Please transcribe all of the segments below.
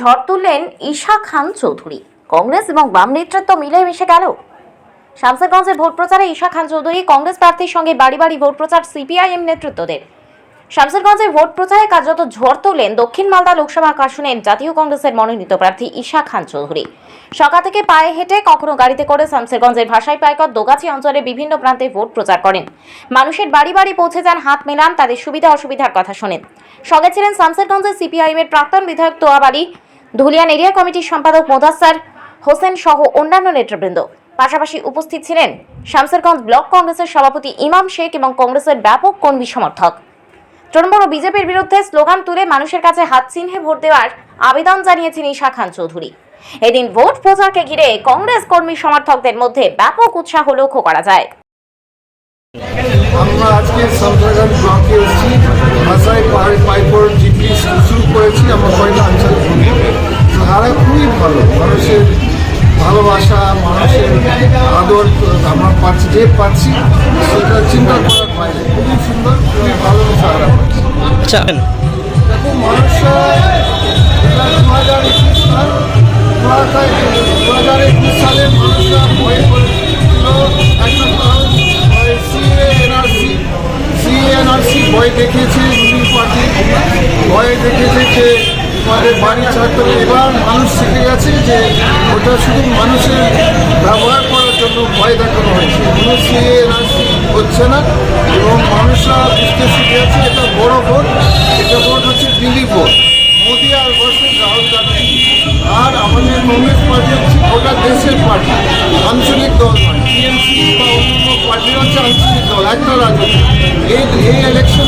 ঝড় তুললেন ঈশা খান চৌধুরী। কংগ্রেস এবং বাম নেতৃত্ব মিলে মিশে গেল। শামসেরগঞ্জে ভোট প্রচারে ঈশা খান চৌধুরী কংগ্রেস প্রার্থীর সঙ্গে বাড়ি বাড়ি ভোট প্রচার সিপিআইএম নেতৃত্বদের। শামসেরগঞ্জে ভোট প্রচারে কার্যত ঝড় তুললেন দক্ষিণ মালদা লোকসভা আসনের জাতীয় কংগ্রেসের মনোনীত প্রার্থী ঈশা খান চৌধুরী। সকাল থেকে পায়ে হেঁটে কখনো গাড়িতে করে শামসেরগঞ্জের ভাষাই পাইকত দোগাছি অঞ্চলে বিভিন্ন প্রান্তে ভোট প্রচার করেন। মানুষের বাড়ি বাড়ি পৌঁছে যান, হাত মেলান, তাদের সুবিধা অসুবিধার কথা শোনেন। সঙ্গে ছিলেন শামসেরগঞ্জের সিপিআইএম এর প্রাক্তন বিধায়ক তোয়াবাড়ি, ধুলিয়ান এরিয়া কমিটির সম্পাদক মোদাস্সার হোসেন সহ অন্যান্য নেতৃবৃন্দ। পাশাপাশি উপস্থিত ছিলেন শামসেরগঞ্জ ব্লক কংগ্রেসের সভাপতি ইমাম শেখ এবং কংগ্রেসের ব্যাপক কর্মী সমর্থক। তৃণমূল ও বিজেপির বিরুদ্ধে স্লোগান তুলে মানুষের কাছে হাত চিহ্নে ভোট দেওয়ার আবেদন জানিয়েছেন ঈশা খান চৌধুরী। এদিন ভোট প্রচারকে ঘিরে কংগ্রেস কর্মী সমর্থকদের মধ্যে ব্যাপক উৎসাহ লক্ষ্য করা যায়। আমরা আজকে সন্ত্রাগান ব্লকে এসেছি, ভাষায় পাহাড়ি পাইপর ভালোবাসা মানুষের আদর আমরা পাচ্ছি যে পাচ্ছি সেটা চিন্তা করার বাইরে। খুবই সুন্দর খুবই ভালো পাচ্ছি আচ্ছা। দেখো মানুষরা এটা দু হাজার একুশ সাল দু হাজার একুশ সালে মানুষরা ভয় করেছিল একটা কারণ সিএ এনআরসি সিএ এনআরসি ভয় দেখিয়েছে ভয় দেখিয়েছে যে আমাদের বাড়ি ছাড়তে হবে। এবার মানুষ শিখে গেছে যে ওটা শুধু মানুষের ব্যবহার করার জন্য ভয় দেখানো হয়েছে। কোনো সিএ হচ্ছে না এবং মানুষরা বুঝতে শিখে গেছে এটা বড় ভোট, এটা ভোট হচ্ছে দিল্লি ভোট। মোদী আর ভার্সেস রাহুল গান্ধী। আর আমাদের কংগ্রেস পার্টি হচ্ছে গোটা দেশের পার্টি, আঞ্চলিক দল নয়, টিএমসি বা অন্যান্য পার্টি হচ্ছে আঞ্চলিক দল, একটা রাজনীতি এই এই ইলেকশন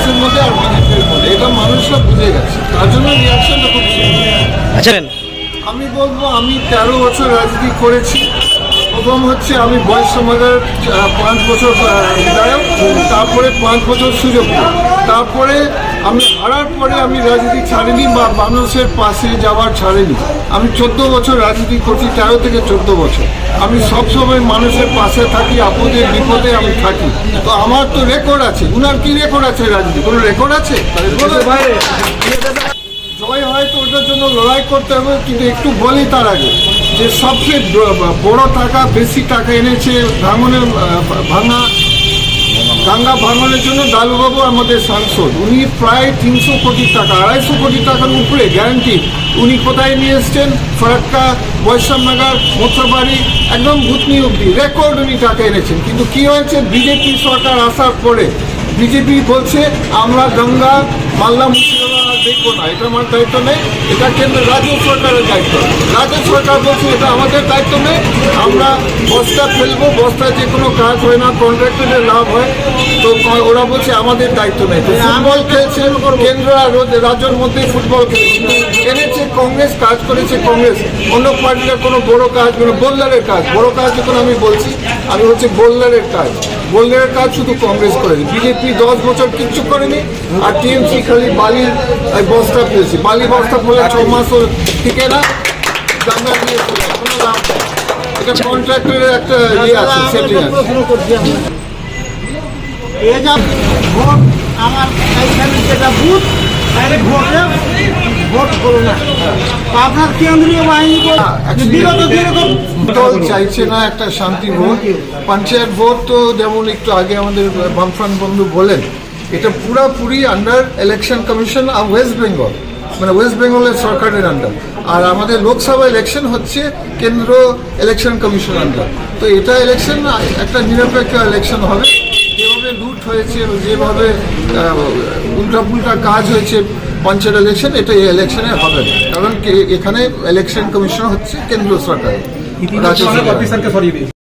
কংগ্রেসের মধ্যে আর বিজেপির মধ্যে। এটা মানুষরা বুঝে গেছে। তার জন্য রিয়াকশনটা খুব আচ্ছা। আমি বলব আমি তেরো বছর রাজনীতি করেছি। প্রথম হচ্ছে আমি বয়স সমাজের পাঁচ বছর বিধায়ক তারপরে পাঁচ বছর সুযোগ। তারপরে আমি হারার পরে আমি রাজনীতি ছাড়িনি বা মানুষের পাশে যাওয়ার ছাড়িনি। আমি চোদ্দ বছর রাজনীতি করছি, তেরো থেকে চোদ্দ বছর। আমি সবসময় মানুষের পাশে থাকি, আপদে, বিপদে আমি থাকি। তো আমার তো রেকর্ড আছে। উনার কি রেকর্ড আছে রাজনীতি? কোনো রেকর্ড আছে? জয় হয় তো ওটার জন্য লড়াই করতে হবে, কিন্তু একটু বলি তার আগে যে সবচেয়ে বড় টাকা, বেশি টাকা এনেছে ভাঙনের ভাঙা দাঙ্গা ভাঙনের জন্য দালুবাবু আমাদের সাংসদ। উনি প্রায় তিনশো কোটি টাকা, আড়াইশো কোটি টাকার উপরে গ্যারান্টি উনি কোথায় নিয়ে এসছেন? ফারাক্কা বৈশামনগর মোথাবাড়ি একদম ভূতনি অব্দি রেকর্ড উনি টাকা এনেছেন। কিন্তু কি হয়েছে? বিজেপি সরকার আসার পরে বিজেপি বলছে আমরা গঙ্গা মালদা মুর্শিদাবাদ দেখব না। এটা আমার দায়িত্ব নেই এটা কেন্দ্র রাজ্য সরকারের দায়িত্ব। রাজ্য সরকার বলছে এটা আমাদের দায়িত্ব নেই আমরা বস্তা ফেলব বস্তায় যে কোনো কাজ হয় না কন্ট্রাক্টরের লাভ হয়। তো ওরা বলছে আমাদের দায়িত্ব নেই। তো ফুটবল খেলছে কেন্দ্র আর রাজ্যের মধ্যে ফুটবল খেলছে। এনেছে কংগ্রেস কাজ করেছে কংগ্রেস। অন্য পার্টিরা কোনো বড় কাজ কোনো বোল্ডারের কাজ। বড় কাজ যখন আমি বলছি আমি হচ্ছে বোল্ডারের কাজ। বোল্ডারের কাজ শুধু কংগ্রেস করেনি। বিজেপি দশ বছর কিচ্ছু করেনি আর টিএমসি খালি বালির বস্তা ফেলেছে। বালি বস্তা ফেলে ছ মাসও টিকে না দাঙ্গা দিয়ে চলে যায়, কোনো এটা কন্ট্রাক্টরের একটা ইয়ে আছে সেটিং আছে। আমার যেটা বুথ ভোটে ভোট করো না। আপনার কেন্দ্রীয় বাহিনী বিগত যেরকম দল চাইছে না একটা শান্তি ভোট। পঞ্চায়েত ভোট তো যেমন একটু আগে আমাদের বামফ্রন্ট বন্ধু বলেন এটা পুরাপুরি under election commission of West Bengal মানে ওয়েস্ট বেঙ্গলের সরকারের আন্ডার আর আমাদের লোকসভা ইলেকশন হচ্ছে কেন্দ্র ইলেকশন কমিশন আন্ডার তো এটা ইলেকশন একটা নিরপেক্ষ ইলেকশন হবে। যেভাবে লুট হয়েছে যেভাবে উল্টাপুল্টা কাজ হয়েছে পঞ্চায়েত ইলেকশন এটা এই ইলেকশনে হবে না। কারণ এখানে ইলেকশন কমিশন হচ্ছে কেন্দ্রীয় সরকার। রাজ্য সরকার।